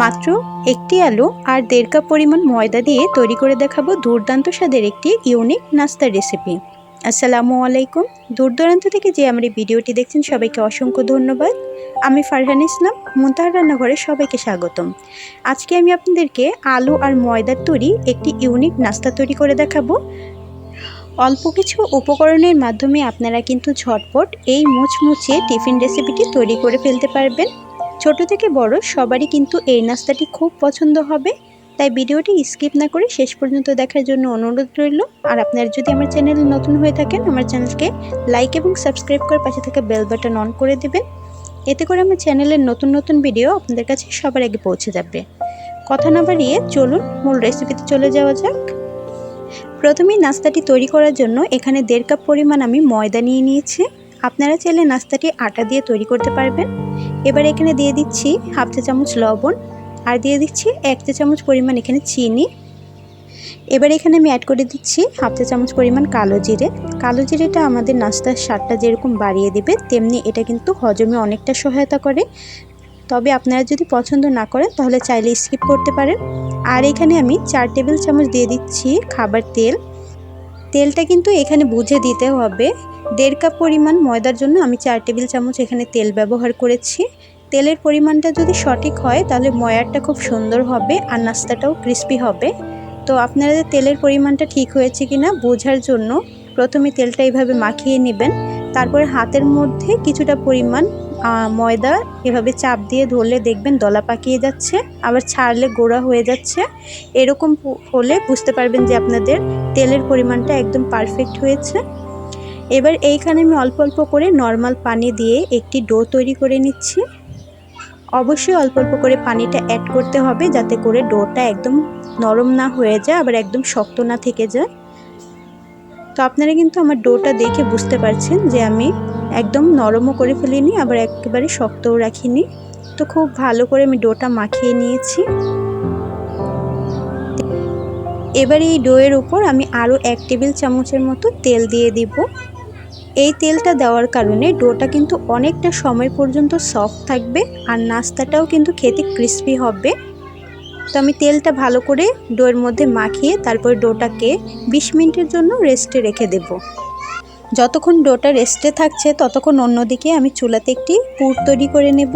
মাত্র একটি আলু আর দেড় কাপ পরিমাণ ময়দা দিয়ে তৈরি করে দেখাবো দুর্দান্ত স্বাদের একটি ইউনিক নাস্তার রেসিপি আসসালামু আলাইকুম। দূর দূরান্ত থেকে যে আমার এই ভিডিওটি দেখছেন, সবাইকে অসংখ্য ধন্যবাদ। আমি ফারহান ইসলাম, মুন্তাহার রান্নাঘরে সবাইকে স্বাগতম। আজকে আমি আপনাদেরকে আলু আর ময়দার তৈরি একটি ইউনিক নাস্তা তৈরি করে দেখাবো। অল্প কিছু উপকরণের মাধ্যমে আপনারা কিন্তু ঝটপট এই মুচমুচে টিফিন রেসিপিটি তৈরি করে ফেলতে পারবেন। ছোট থেকে বড় সবারই কিন্তু এই নাস্তাটি খুব পছন্দ হবে। তাই ভিডিওটি স্কিপ না করে শেষ পর্যন্ত দেখার জন্য অনুরোধ রইল। আর আপনারা যদি আমার চ্যানেল নতুন হয়ে থাকেন, আমার চ্যানেলকে লাইক এবং সাবস্ক্রাইব করে পাশে থাকা বেল বাটন অন করে দেবেন। এতে করে আমার চ্যানেলের নতুন নতুন ভিডিও আপনাদের কাছে সবার আগে পৌঁছে যাবে। কথা না বাড়িয়ে চলুন মূল রেসিপিতে চলে যাওয়া যাক। প্রথমেই নাস্তাটি তৈরি করার জন্য এখানে দেড় কাপ পরিমাণ আমি ময়দা নিয়ে নিয়েছি। আপনারা চাইলে নাস্তাটি আটা দিয়ে তৈরি করতে পারবেন। এবার এখানে দিয়ে দিচ্ছি হাফ চা চামচ লবণ আর দিয়ে দিচ্ছি এক চা চামচ পরিমাণ এখানে চিনি। এবার এখানে আমি অ্যাড করে দিচ্ছি হাফ চা চামচ পরিমাণ কালো জিরে। কালো জিরেটা আমাদের নাস্তার স্বাদটা যেরকম বাড়িয়ে দেবে, তেমনি এটা কিন্তু হজমে অনেকটা সহায়তা করে। তবে আপনারা যদি পছন্দ না করেন, তাহলে চাইলে স্কিপ করতে পারেন। আর এখানে আমি চার টেবিল চামচ দিয়ে দিচ্ছি খাবার তেল। তেলটা কিন্তু এখানে বুঝে দিতে হবে দেড় কাপ পরিমাণ ময়দার জন্য আমি চার টেবিল চামচ এখানে তেল ব্যবহার করেছি। তেলের পরিমাণটা যদি সঠিক হয়, তাহলে ময়ারটা খুব সুন্দর হবে আর নাস্তাটাও ক্রিস্পি হবে। তো আপনাদের তেলের পরিমাণটা ঠিক হয়েছে কি না বোঝার জন্য প্রথমে তেলটা এইভাবে মাখিয়ে নেবেন। তারপরে হাতের মধ্যে কিছুটা পরিমাণ ময়দা এভাবে চাপ দিয়ে ধরলে দেখবেন দলা পাকিয়ে যাচ্ছে, আবার ছাড়লে গোড়া হয়ে যাচ্ছে। এরকম হলে বুঝতে পারবেন যে আপনাদের তেলের পরিমাণটা একদম পারফেক্ট হয়েছে। এবার এইখানে আমি অল্প অল্প করে নর্মাল পানি দিয়ে একটি ডো তৈরি করে নিচ্ছি। অবশ্যই অল্প অল্প করে পানিটা অ্যাড করতে হবে যাতে করে ডোটা একদম নরম না হয়ে যায়, আবার একদম শক্ত না থেকে যায়। তো আপনারা কিন্তু আমার ডোটা দেখে বুঝতে পারছেন যে আমি একদম নরমও করে ফেলিনি, আবার একেবারে শক্তও রাখিনি। তো খুব ভালো করে আমি ডোটা মাখিয়ে নিয়েছি। এবার এই ডোয়ের উপর আমি আরও এক টেবিল চামচের মতো তেল দিয়ে দিব। এই তেলটা দেওয়ার কারণে ডোটা কিন্তু অনেকটা সময় পর্যন্ত সফট থাকবে আর নাস্তাটাও কিন্তু খেতে ক্রিস্পি হবে। তো আমি তেলটা ভালো করে ডোয়ের মধ্যে মাখিয়ে তারপর ডোটাকে বিশ মিনিটের জন্য রেস্টে রেখে দেব। যতক্ষণ ডোটা রেস্টে থাকছে, ততক্ষণ অন্যদিকে আমি চুলাতে একটি পুর তৈরি করে নেব।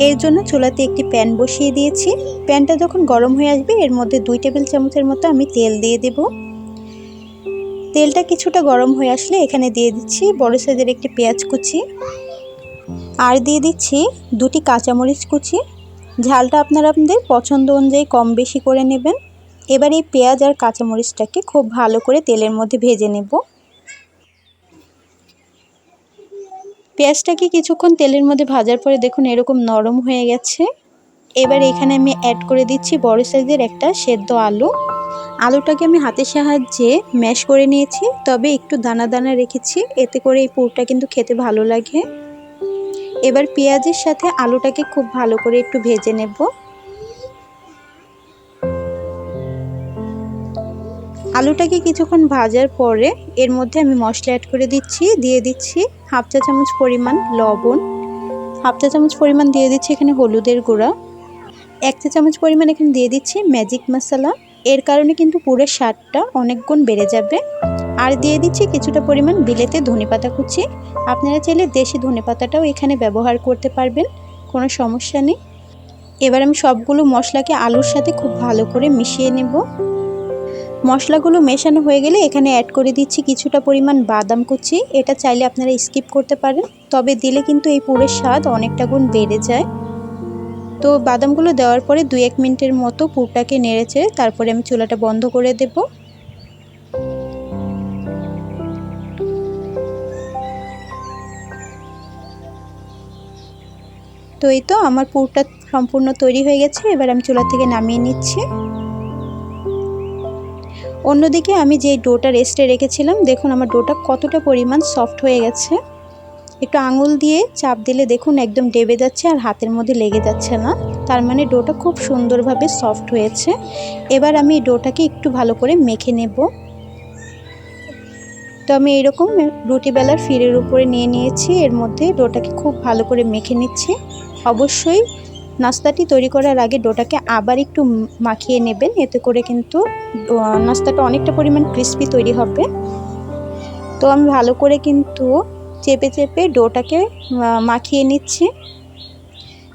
এর জন্য চুলাতে একটি প্যান বসিয়ে দিয়েছি। প্যানটা যখন গরম হয়ে আসবে, এর মধ্যে দুই টেবিল চামচের মতো আমি তেল দিয়ে দেব। তেলটা কিছুটা গরম হয়ে আসলে এখানে দিয়ে দিচ্ছি বড় সাইজের একটি পেঁয়াজ কুচি। আর দিয়ে দিচ্ছি দুটি কাঁচামরিচ কুচি। ঝালটা আপনারা আপনাদের পছন্দ অনুযায়ী কম বেশি করে নেবেন। এবার এই পেঁয়াজ আর কাঁচামরিচটাকে খুব ভালো করে তেলের মধ্যে ভেজে নেব। পেঁয়াজটাকে কিছুক্ষণ তেলের মধ্যে ভাজার পরে দেখুন এরকম নরম হয়ে গেছে। এবার এখানে আমি অ্যাড করে দিচ্ছি বড় সাইজের একটা সেদ্ধ আলু। আলুটাকে আমি হাতের সাহায্যে ম্যাশ করে নিয়েছি, তবে একটু দানা দানা রেখেছি, এতে করে এই পুরটা কিন্তু খেতে ভালো লাগে। এবার পেঁয়াজের সাথে আলুটাকে খুব ভালো করে একটু ভেজে নেব। আলুটাকে কিছুক্ষণ ভাজার পরে এর মধ্যে আমি মশলা অ্যাড করে দিচ্ছি, দিয়ে দিচ্ছি হাফ চা চামচ পরিমাণ লবণ। হাফ চা চামচ পরিমাণ দিয়ে দিচ্ছি এখানে হলুদের গুঁড়া। এক চা চামচ পরিমাণ এখানে দিয়ে দিচ্ছি ম্যাজিক মশলা। এর কারণে কিন্তু পুরো স্বাদটা অনেক গুণ বেড়ে যাবে। আর দিয়ে দিচ্ছি কিছুটা পরিমাণ বিলেতে ধনেপাতা কুচি। আপনারা চাইলে দেশি ধনেপাতাটাও এখানে ব্যবহার করতে পারবেন, কোনো সমস্যা নেই। এবার আমি সবগুলো মশলাকে আলুর সাথে খুব ভালো করে মিশিয়ে নেব। মশলাগুলো মেশানো হয়ে গেলে এখানে অ্যাড করে দিচ্ছি কিছুটা পরিমাণ বাদাম কুচি। এটা চাইলে আপনারা স্কিপ করতে পারেন, তবে দিলে কিন্তু এই পুরের স্বাদ অনেকটা গুণ বেড়ে যায়। তো বাদামগুলো দেওয়ার পরে দুই এক মিনিটের মতো পুরটাকে নেড়ে নেড়েছে তারপরে আমি চুলাটা বন্ধ করে দেবো। তো এই তো আমার পুরটা সম্পূর্ণ তৈরি হয়ে গেছে, এবার আমি চুলা থেকে নামিয়ে নিচ্ছি। অন্যদিকে আমি যে ডোটা রেস্টে রেখেছিলাম, দেখুন আমার ডোটা কতটা পরিমাণ সফট হয়ে গেছে। একটু আঙুল দিয়ে চাপ দিলে দেখুন একদম ডেবে যাচ্ছে আর হাতের মধ্যে লেগে যাচ্ছে না। তার মানে ডোটা খুব সুন্দরভাবে সফট হয়েছে। এবার আমি ডোটাকে একটু ভালো করে মেখে নেব। তো আমি এরকম রুটি বেলার ফিরের উপরে নিয়ে নিয়েছি। এর মধ্যে ডোটাকে খুব ভালো করে মেখে নিচ্ছি। অবশ্যই নাস্তাটি তৈরি করার আগে ডোটাকে আবার একটু মাখিয়ে নেবেন। এতে করে কিন্তু নাস্তাটা অনেকটা পরিমাণ ক্রিস্পি তৈরি হবে। তো আমি ভালো করে কিন্তু চেপে চেপে ডোটাকে মাখিয়ে নিচ্ছি।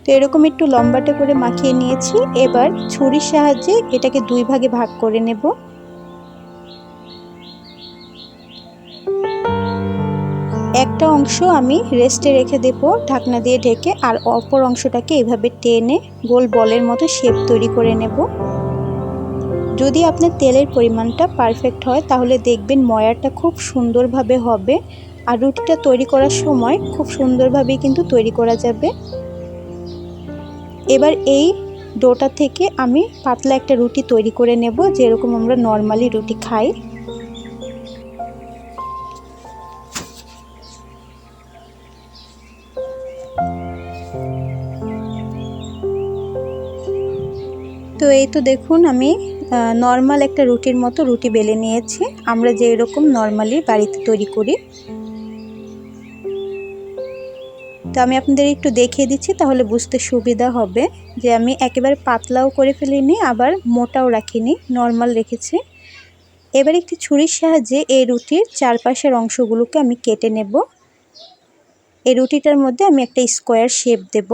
তো এরকম একটু লম্বাটে করে মাখিয়ে নিয়েছি। এবার ছুরির সাহায্যে এটাকে দুই ভাগে ভাগ করে নেব। একটা অংশ আমি রেস্টে রেখে দেব ঢাকনা দিয়ে ঢেকে, আর অপর অংশটাকে এভাবে টেনে গোল বলের মতো শেপ তৈরি করে নেব। যদি আপনার তেলের পরিমাণটা পারফেক্ট হয়, তাহলে দেখবেন ময়ারটা খুব সুন্দরভাবে হবে। আর রুটিটা তৈরি করার সময় খুব সুন্দরভাবেই কিন্তু তৈরি করা যাবে। এবার এই ডোটা থেকে আমি পাতলা একটা রুটি তৈরি করে নেব, যেরকম আমরা নর্মালি রুটি খাই। তো এই তো দেখুন আমি নর্মাল একটা রুটির মতো রুটি বেলে নিয়েছি। আমরা যেরকম নর্মালি বাড়িতে তৈরি করি। তো আমি আপনাদের একটু দেখিয়ে দিচ্ছি, তাহলে বুঝতে সুবিধা হবে যে আমি একেবারে পাতলাও করে ফেলিনি, আবার মোটাও রাখিনি, নর্মাল রেখেছি। এবার একটি ছুরির সাহায্যে এই রুটির চারপাশের অংশগুলোকে আমি কেটে নেব। এই রুটিটার মধ্যে আমি একটা স্কোয়ার শেপ দেব।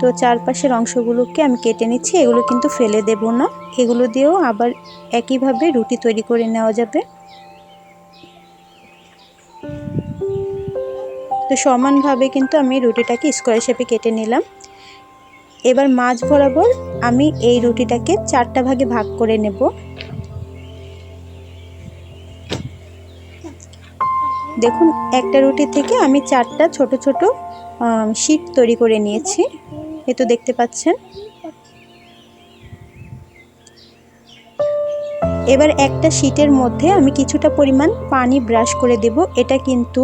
তো চারপাশের অংশগুলোকে আমি কেটে নিচ্ছি, এগুলো কিন্তু ফেলে দেব না। এগুলো দিয়েও আবার একইভাবে রুটি তৈরি করে নেওয়া যাবে। তো সমানভাবে কিন্তু আমি রুটিটাকে স্কোয়ার শেপে কেটে নিলাম। এবার মাছ বরাবর আমি এই রুটিটাকে চারটা ভাগে ভাগ করে নেব। দেখুন, একটা রুটি থেকে আমি চারটা ছোট ছোট শীট তৈরি করে নিয়েছি। এ তো দেখতে পাচ্ছেন। এবার একটা শীটের মধ্যে আমি কিছুটা পরিমাণ পানি ব্রাশ করে দেব। এটা কিন্তু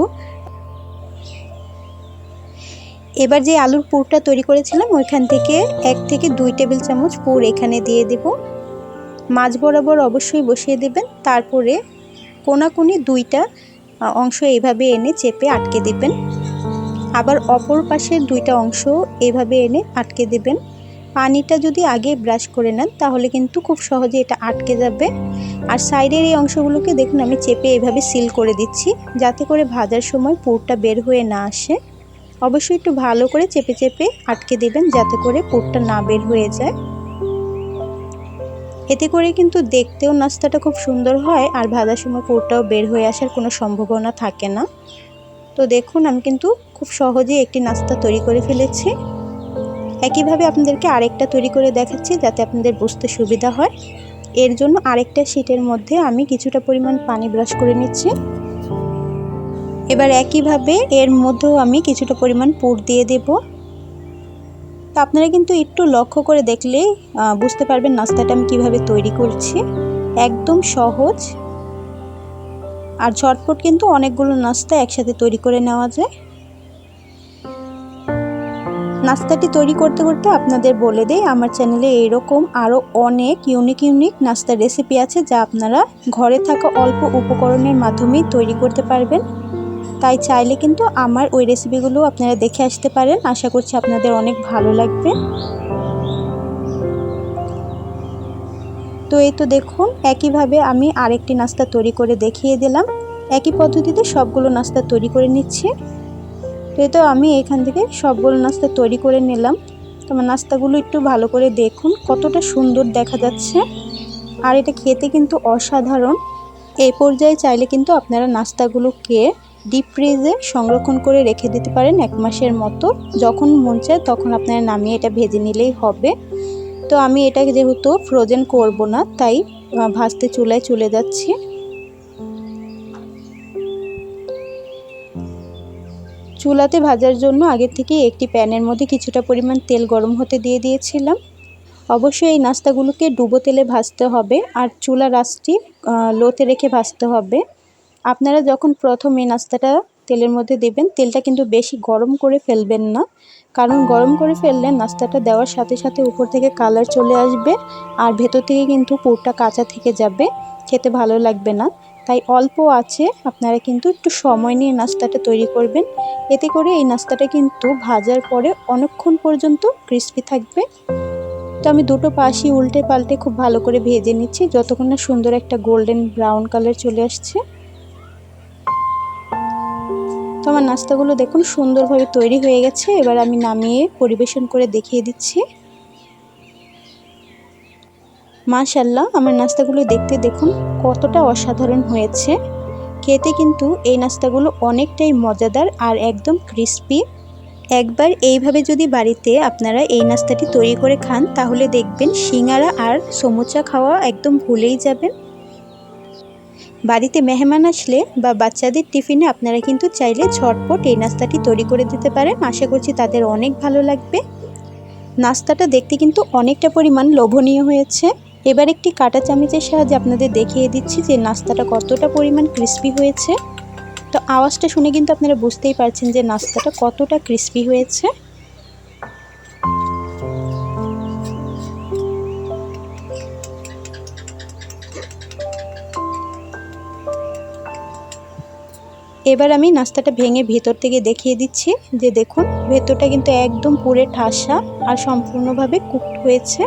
এবার যে আলুর পুরটা তৈরি করেছিলাম, ওইখান থেকে এক থেকে দুই টেবিল চামচ পুর এখানে দিয়ে দেব। মাছ বরাবর অবশ্যই বসিয়ে দেবেন, তারপরে কোনাকুনি দুইটা অংশ এইভাবে এনে চেপে আটকে দেবেন। আবার অপর পাশের দুইটা অংশ এইভাবে এনে আটকে দেবেন। পানিটা যদি আগে ব্রাশ করে নেন, তাহলে কিন্তু খুব সহজে এটা আটকে যাবে। আর সাইডের এই অংশগুলোকে দেখুন, আমি চেপে এভাবে সিল করে দিচ্ছি, যাতে করে ভাজার সময় পুরটা বের হয়ে না আসে। অবশ্যই একটু ভালো করে চেপে চেপে আটকে দেবেন যাতে করে পুরটা না বের হয়ে যায়। এতে করে কিন্তু দেখতেও নাস্তাটা খুব সুন্দর হয় আর ভাজার সময় পুরটাও বের হয়ে আসার কোনো সম্ভাবনা থাকে না। তো দেখুন, আমি কিন্তু খুব সহজেই একটি নাস্তা তৈরি করে ফেলেছি। একইভাবে আপনাদেরকে আরেকটা তৈরি করে দেখাচ্ছি যাতে আপনাদের বুঝতে সুবিধা হয়। এর জন্য আরেকটা শীটের মধ্যে আমি কিছুটা পরিমাণ পানি ব্রাশ করে নিচ্ছি। এবার একইভাবে এর মধ্যেও আমি কিছুটা পরিমাণ পুর দিয়ে দেব। তো আপনারা কিন্তু একটু লক্ষ্য করে দেখলে বুঝতে পারবেন নাস্তাটা আমি কীভাবে তৈরি করছি। একদম সহজ। আর ঝটপট কিন্তু অনেকগুলো নাস্তা একসাথে তৈরি করে নেওয়া যায়। নাস্তাটি তৈরি করতে করতে আপনাদের বলে দেই, আমার চ্যানেলে এরকম আরও অনেক ইউনিক ইউনিক নাস্তার রেসিপি আছে যা আপনারা ঘরে থাকা অল্প উপকরণের মাধ্যমেই তৈরি করতে পারবেন। তাই চাইলে কিন্তু আমার ওই রেসিপিগুলো আপনারা দেখে আসতে পারেন। আশা করছি আপনাদের অনেক ভালো লাগবে। তো এই তো দেখুন, একইভাবে আমি আরেকটি নাস্তা তৈরি করে দেখিয়ে দিলাম। একই পদ্ধতিতে সবগুলো নাস্তা তৈরি করে নিচ্ছি। তো এই তো আমি এখান থেকে সবগুলো নাস্তা তৈরি করে নিলাম। তোমার নাস্তাগুলো একটু ভালো করে দেখুন, কতটা সুন্দর দেখা যাচ্ছে। আর এটা খেতে কিন্তু অসাধারণ। এই পর্যায়ে চাইলে কিন্তু আপনারা নাস্তাগুলোকে ডিপ ফ্রিজে সংরক্ষণ করে রেখে দিতে পারেন এক মাসের মতো। যখন মন চায় তখন আপনারা নামিয়ে এটা ভেজে নিলেই হবে। তো আমি এটা যেহেতু ফ্রোজেন করব না, তাই ভাজতে চুলায় চলে যাচ্ছি। চুলাতে ভাজার জন্য আগের থেকে একটি প্যানের মধ্যে কিছুটা পরিমাণ তেল গরম হতে দিয়ে দিয়েছিলাম। অবশ্যই এই নাস্তাগুলোকে ডুবো তেলে ভাজতে হবে, আর চুলা রাসটি লোতে রেখে ভাজতে হবে। আপনারা যখন প্রথম এই নাস্তাটা তেলের মধ্যে দেবেন, তেলটা কিন্তু বেশি গরম করে ফেলবেন না। কারণ গরম করে ফেললে নাস্তাটা দেওয়ার সাথে সাথে উপর থেকে কালার চলে আসবে আর ভেতর থেকে কিন্তু পুরটা কাঁচা থেকে যাবে, খেতে ভালো লাগবে না। তাই অল্প আছে, আপনারা কিন্তু একটু সময় নিয়ে নাস্তাটা তৈরি করবেন। এতে করে এই নাস্তাটা কিন্তু ভাজার পরে অনেকক্ষণ পর্যন্ত ক্রিস্পি থাকবে। তো আমি দুটো পাশই উল্টে পাল্টে খুব ভালো করে ভেজে নিচ্ছি, যতক্ষণ না সুন্দর একটা গোল্ডেন ব্রাউন কালার চলে আসছে। তো আমার নাস্তাগুলো দেখুন সুন্দরভাবে তৈরি হয়ে গেছে। এবার আমি নামিয়ে পরিবেশন করে দেখিয়ে দিচ্ছি। মাশাল্লাহ আমার নাস্তাগুলো দেখতে দেখুন কতটা অসাধারণ হয়েছে। খেতে কিন্তু এই নাস্তাগুলো অনেকটাই মজাদার আর একদম ক্রিস্পি। একবার এইভাবে যদি বাড়িতে আপনারা এই নাস্তাটি তৈরি করে খান, তাহলে দেখবেন সিঙ্গারা আর সমুচা খাওয়া একদম ভুলেই যাবেন। বাড়িতে মেহমান আসলে বা বাচ্চাদের টিফিনে আপনারা কিন্তু চাইলে ঝটপট এই নাস্তাটি তৈরি করে দিতে পারেন। আশা করছি তাদের অনেক ভালো লাগবে। নাস্তাটা দেখতে কিন্তু অনেকটা পরিমাণ লোভনীয় হয়েছে। এবার একটি কাটা চামচের সাহায্যে আপনাদের দেখিয়ে দিচ্ছি যে নাস্তাটা কতটা পরিমাণ ক্রিস্পি হয়েছে। তো আওয়াজটা শুনে কিন্তু আপনারা বুঝতেই পারছেন যে নাস্তাটা কতটা ক্রিস্পি হয়েছে। এবার আমি নাস্তাটা ভেঙে ভেতর থেকে দেখিয়ে দিচ্ছি যে দেখুন, ভেতরটা কিন্তু একদম পুরে ঠাসা আর সম্পূর্ণভাবে কুকড হয়েছে।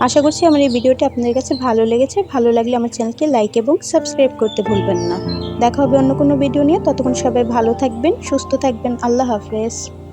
আশা করছি আমার এই ভিডিওটি আপনাদের কাছে ভালো লেগেছে। ভালো লাগলে আমার চ্যানেলকে লাইক এবং সাবস্ক্রাইব করতে ভুলবেন না। দেখা হবে অন্য কোনো ভিডিও নিয়ে। ততক্ষণ সবাই ভালো থাকবেন, সুস্থ থাকবেন। আল্লাহ হাফেজ।